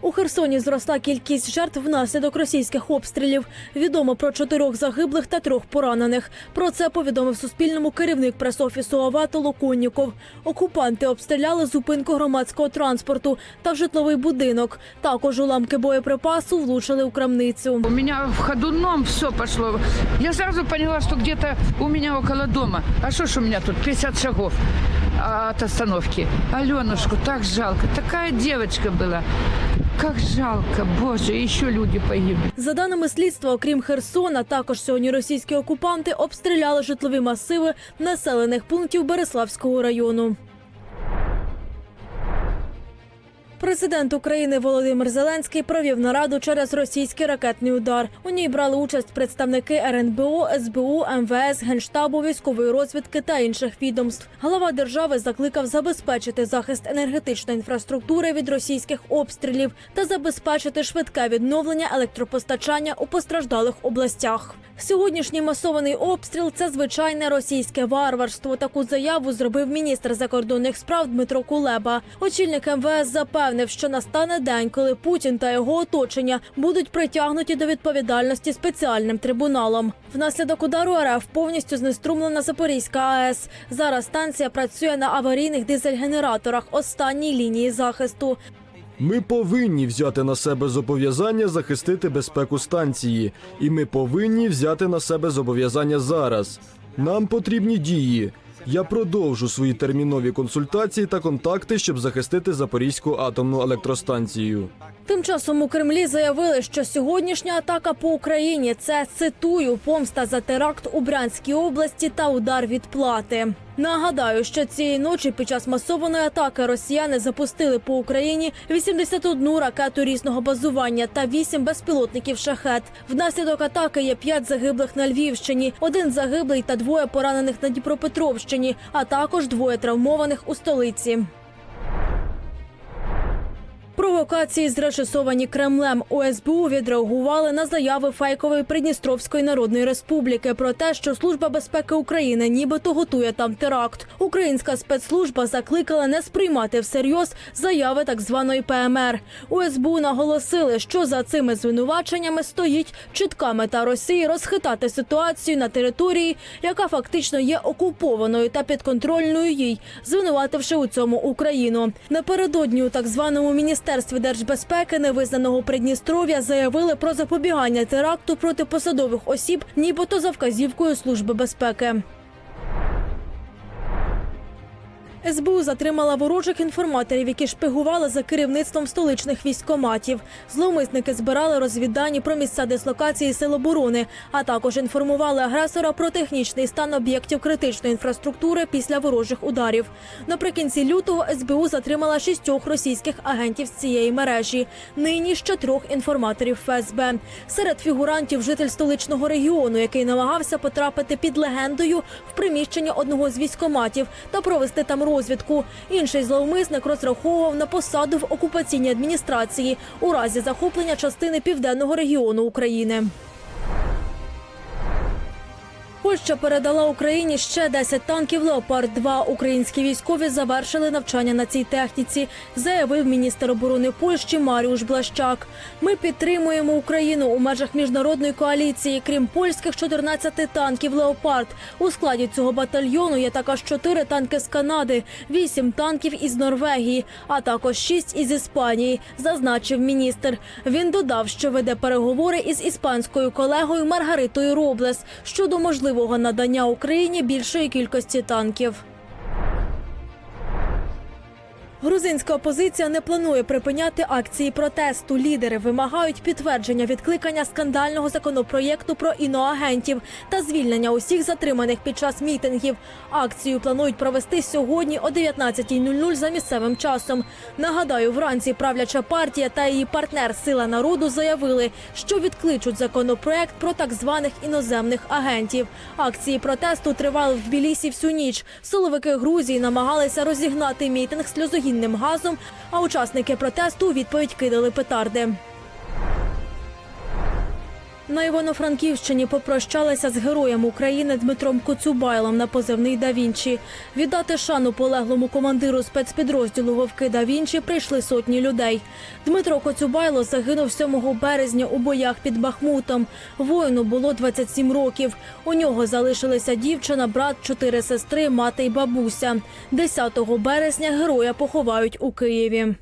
У Херсоні зросла кількість жертв внаслідок російських обстрілів. Відомо про чотирьох загиблих та трьох поранених. Про це повідомив Суспільному керівник пресофісу ОВА Толоконніков. Окупанти обстріляли зупинку громадського транспорту та житловий будинок. Також уламки боєприпасу влучили у крамницю. У меня в ходуном все пошло. Я сразу поняла, что где-то у меня около дома. А что ж у меня тут 50 шагов а, от остановки. Аленушку так жалко. Такая девочка была. Как жалко, боже, еще люди погибли. За даними слідства, окрім Херсона, також сьогодні російські окупанти обстріляли житлові масиви населених пунктів Береславського району. Президент України Володимир Зеленський провів нараду через російський ракетний удар. У ній брали участь представники РНБО, СБУ, МВС, Генштабу, військової розвідки та інших відомств. Голова держави закликав забезпечити захист енергетичної інфраструктури від російських обстрілів та забезпечити швидке відновлення електропостачання у постраждалих областях. Сьогоднішній масований обстріл це звичайне російське варварство. Таку заяву зробив міністр закордонних справ Дмитро Кулеба. Очільник МВС запевнив, що настане день, коли Путін та його оточення будуть притягнуті до відповідальності спеціальним трибуналом. Внаслідок удару РФ повністю знеструмлена Запорізька АЕС. Зараз станція працює на аварійних дизель-генераторах останній лінії захисту. Ми повинні взяти на себе зобов'язання захистити безпеку станції, і ми повинні взяти на себе зобов'язання зараз. Нам потрібні дії. Я продовжу свої термінові консультації та контакти, щоб захистити Запорізьку атомну електростанцію. Тим часом у Кремлі заявили, що сьогоднішня атака по Україні це цитую помста за теракт у Брянській області та удар відплати. Нагадаю, що цієї ночі під час масованої атаки росіяни запустили по Україні 81 ракету різного базування та 8 безпілотників шахет. Внаслідок атаки є 5 загиблих на Львівщині, один загиблий та двоє поранених на Дніпропетровщині, а також двоє травмованих у столиці. Провокації, зрежисовані Кремлем у відреагували на заяви фейкової Придністровської Народної Республіки про те, що Служба безпеки України нібито готує там теракт. Українська спецслужба закликала не сприймати всерйоз заяви так званої ПМР. У наголосили, що за цими звинуваченнями стоїть чітка мета Росії розхитати ситуацію на території, яка фактично є окупованою та підконтрольною їй, звинувативши у цьому Україну. Напередодні у так званому міністерстві держбезпеки невизнаного Придністров'я заявили про запобігання теракту проти посадових осіб, нібито за вказівкою служби безпеки. СБУ затримала ворожих інформаторів, які шпигували за керівництвом столичних військоматів. Зловмисники збирали розвіддані про місця дислокації сил оборони, а також інформували агресора про технічний стан об'єктів критичної інфраструктури після ворожих ударів. Наприкінці лютого СБУ затримала шістьох російських агентів з цієї мережі. Нині ще трьох інформаторів ФСБ. Серед фігурантів житель столичного регіону, який намагався потрапити під легендою в приміщення одного з військоматів та провести там розвідку. Інший зловмисник розраховував на посаду в окупаційній адміністрації у разі захоплення частини південного регіону України. Польща передала Україні ще 10 танків Леопард 2 Українські військові завершили навчання на цій техніці, заявив міністр оборони Польщі Маріуш Блащак. Ми підтримуємо Україну у межах міжнародної коаліції. Крім польських 14 танків Леопард. У складі цього батальйону є також 4 танки з Канади, 8 танків із Норвегії, а також 6 із Іспанії, зазначив міністр. Він додав, що веде переговори із іспанською колегою Маргаритою Роблес щодо можливого надання Україні більшої кількості танків. Грузинська опозиція не планує припиняти акції протесту. Лідери вимагають підтвердження відкликання скандального законопроєкту про іноагентів та звільнення усіх затриманих під час мітингів. Акцію планують провести сьогодні о 19.00 за місцевим часом. Нагадаю, вранці правляча партія та її партнер Сила народу заявили, що відкличуть законопроект про так званих іноземних агентів. Акції протесту тривали в Тбілісі всю ніч. Силовики Грузії намагалися розігнати мітинг сльозогінним газом, а учасники протесту у відповідь кидали петарди. На Івано-Франківщині попрощалися з героєм України Дмитром Коцюбайлом на позивний «Да Вінчі». Віддати шану полеглому командиру спецпідрозділу Вовки «Да Вінчі» прийшли сотні людей. Дмитро Коцюбайло загинув 7 березня у боях під Бахмутом. Воїну було 27 років. У нього залишилися дівчина, брат, чотири сестри, мати й бабуся. 10 березня героя поховають у Києві.